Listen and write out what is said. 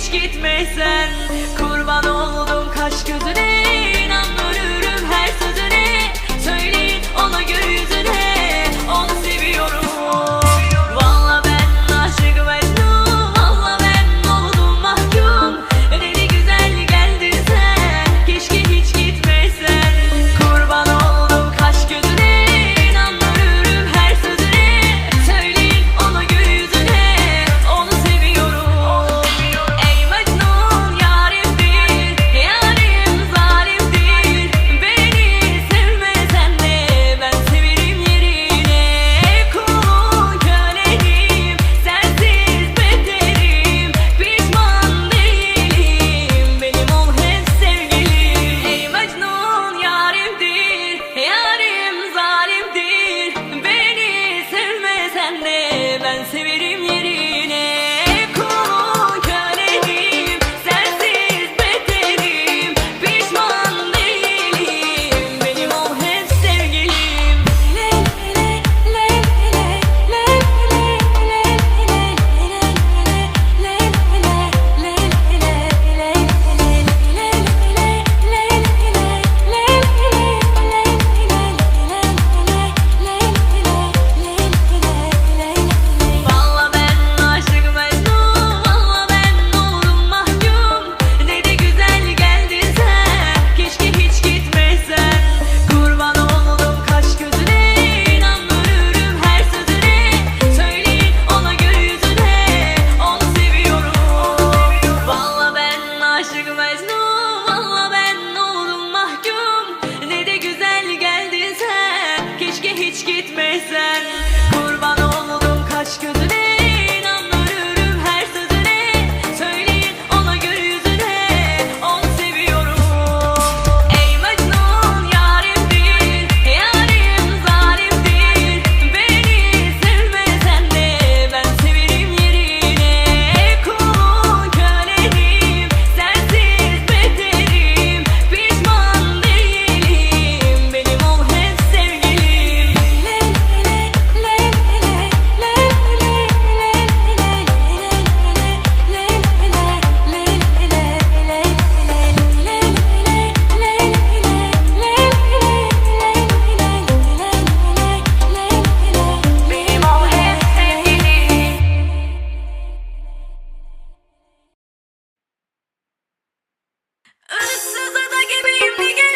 hiç gitmesen Kurban Öyle sözler de gibi